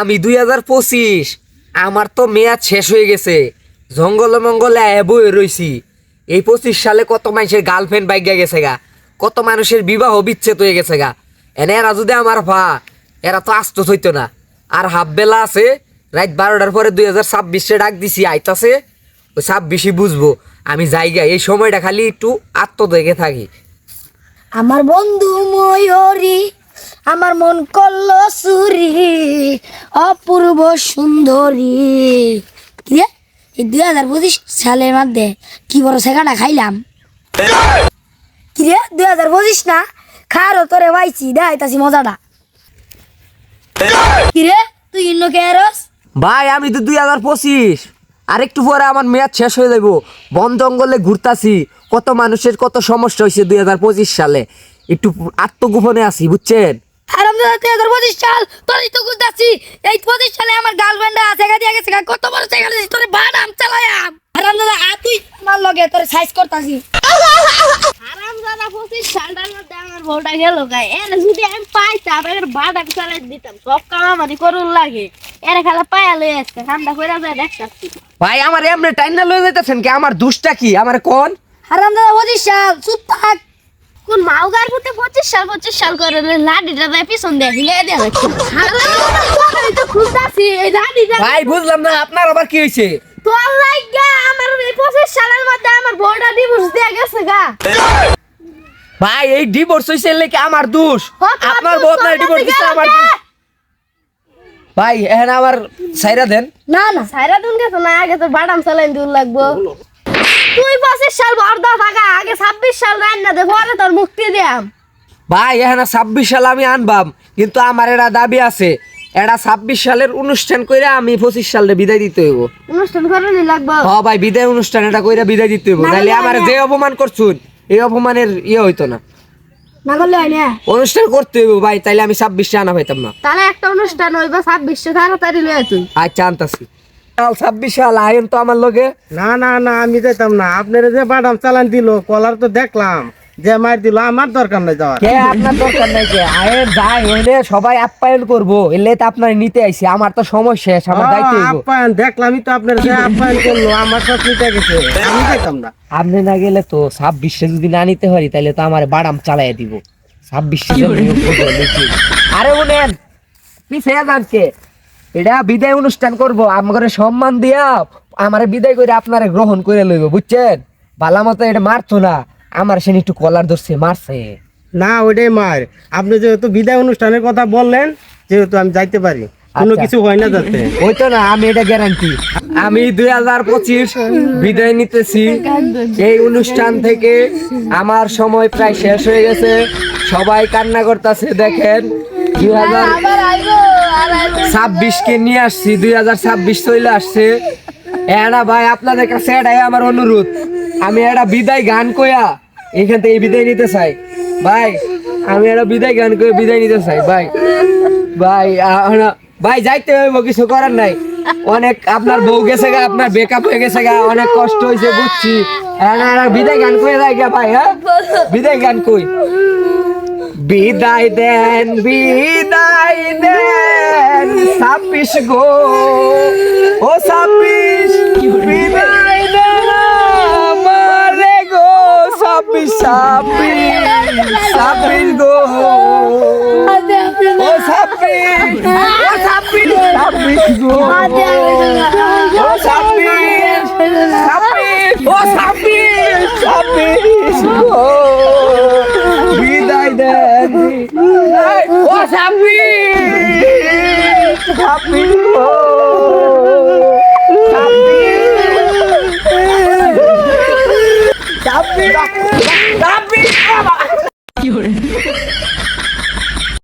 আমি দুই হাজার পঁচিশ। আমার তো মেয়াদ শেষ হয়ে গেছে। জঙ্গলে মঙ্গলে আয়া বয়ে রইছি। এই পঁচিশ সালে কত মানুষের গার্লফ্রেন্ড বাইগা গেছে গা। কত মানুষের বিবাহ বিচ্ছেদ হয়ে গেছে গা। এনে এরা যদি আমার ভা, এরা তো আস্ত হইত না। আর হাফ বেলা আছে, রাত বারোটার পরে দুই হাজার ছাব্বিশে ডাক দিছি, আইতাছে। ওই ছাব্বিশই বুঝব। আমি যাইগা এই সময়টা খালি একটু আত্মদেগে থাকি। আমার বন্ধু ময়ূরী, আমার মন করল সুরি। অপূর্ব সুন্দরী? এই দুই হাজার পঁচিশ সালের মধ্যে কি বড় শেখাটা খাইলাম? কি রে? দুই হাজার পঁচিশ না? খারো তোরে পাইছি দেখাইতাছি মজাটা। কি রে? তুই ইন্ন কে ভাই, আমি তো দুই হাজার পঁচিশ। আর একটু পরে আমার মেয়াদ শেষ হয়ে যাব বন জঙ্গলে ঘুরতাছি। কত মানুষের কত সমস্যা হয়েছে দুই হাজার পঁচিশ সালে। একটু আত্মগোপনে আছি, বুঝছেন? আরাম দাদা দুই হাজার পঁচিশ সাল তোরই তো খুঁজতাছি এই পঁচিশ সালে আমার গার্লফ্রেন্ড আছে দিয়ে গেছে কত বড় তোরে বাদাম চালায়াম দাদা তুই আমার লগে তোরে সাইজ করতাছি। দাদা পঁচিশ সালটার মধ্যে আমার বউটা গেল গায়ে। এর যদি আমি পাইতাম এর বাদাম চালাই দিতাম। সব কাম আমারই করুন লাগে। এর খালা পায়া আসছে ঠান্ডা করে যায় দেখতাছি। ভাই আমার এমনি টাইনা লয়ে যাইতেছেন কি? আমার দুষ্টা কি? আমার কোন? আরাম দাদা পঁচিশ সাল চুপ থাক। মাউগার মধ্যে পঁচিশ সাল পঁচিশ সাল করে লাডিটা দেয় পিছন দিয়ে হিলে লাডিটা ভাই বুঝলাম না আপনার আবার কি হয়েছে? তোর লাগা আমার এই পঁচিশ সালের মধ্যে আমার বউটা ডিভোর্স দিয়ে গেছে গা। ভাই এই ডিভোর্স হয়েছে লেকে আমার দোষ। আপনার বউ আপনার ডিভোর্স দিচ্ছে আমার দোষ। ভাই এখন আমার সাইরা দেন। না না সাইরা দিন গেছে না আগে তো বাদাম চালাইন দূর লাগবো। তুই পঁচিশ সাল থাকা আগে ছাব্বিশ সাল রান্না দে পরে তোর মুক্তি দিয়াম। ভাই এখন ছাব্বিশ সাল আমি আনবাম কিন্তু আমার এটা দাবি আছে। এটা ছাব্বিশ সালের অনুষ্ঠান কইরা আমি পঁচিশ সালে বিদায় দিতে হইব। অনুষ্ঠান হ ভাই বিদায় অনুষ্ঠান এটা কইরা বিদায় দিতে হইব। না, আমার যে অপমান করছুন এই অপমানের ইয়ে হইতো না। না করলে হয় না। অনুষ্ঠান করতে হইব ভাই তাইলে আমি ছাব্বিশে আনা পাইতাম না। তাহলে একটা অনুষ্ঠান হইবা ছাব্বিশে তাড়াতাড়ি লয়ে তুই। আচ্ছা আনতাছি। সাল ছাব্বিশ সাল আয়ন তো আমার লগে। না না না আমি যেতাম না। আপনার যে বাদাম চালান দিল কলার তো দেখলাম যে মার দিল আমার দরকার নাই যাওয়ার। কে আপনার দরকার নাই কে আয়ের যাই হইলে সবাই আপ্যায়ন করব এলে তো আপনার নিতে আইছি আমার তো সময় শেষ আমার দায়িত্ব হইব। আপ্যায়ন দেখলামই তো আপনার যে আপ্যায়ন করল আমার সব নিতে গেছে। আমি যেতাম না। আপনি না গেলে তো ছাব্বিশে যদি না নিতে পারি তাহলে তো আমার বাদাম চালাই দিব। ছাব্বিশে আরে উনেন পিছিয়ে যান কে? এটা বিদায় অনুষ্ঠান করব আমার সম্মান দিয়া আমার বিদায় করে আপনারে গ্রহণ করে লইব বুঝছেন? ভালো মতো এটা মারতো না আমার সে একটু কলার ধরছে মারছে। না ওইটাই মার। আপনি যেহেতু বিদায় অনুষ্ঠানের কথা বললেন যেহেতু আমি যাইতে পারি কোনো আচ্ছা। কিছু হয় না যাতে। ওই তো না আমি এটা গ্যারান্টি আমি দুই হাজার পঁচিশ বিদায় নিতেছি। এই অনুষ্ঠান থেকে আমার সময় প্রায় শেষ হয়ে গেছে। সবাই কান্না করতেছে দেখেন। দুই হাজার ছাব্বিশকে নিয়ে আসছি, দুই হাজার ছাব্বিশ চলে আসছে। এনা ভাই, আপনাদের কাছে এটাই আমার অনুরোধ। আমি একটা বিদায় গান কইয়া এখান থেকে বিদায় নিতে চাই। ভাই, আমি একটা বিদায় গান করে বিদায় নিতে চাই, ভাই। ভাই ভাই, যাইতে হইব, কিছু করার নাই। অনেক আপনার বউ গেছে গা, আপনার বেকআপ হয়ে গেছে গা, অনেক কষ্ট হয়েছে বুঝছি। বিদায় গান কয়ে যায় গা, ভাই হ্যাঁ? বিদায় গান কই? বিদায় দেন বিদায় দেন। ছাব্বিশ গো, ও ছাব্বিশ, বিদায় দেন আমারে গো, ছাব্বিশ ছাব্বিশ ছাব্বিশ গো। ও ছাব্বিশ ও ছাব্বিশ ছাব্বিশ গো। বিদায় দেন ও ছাব্বিশ ছাব্বিশ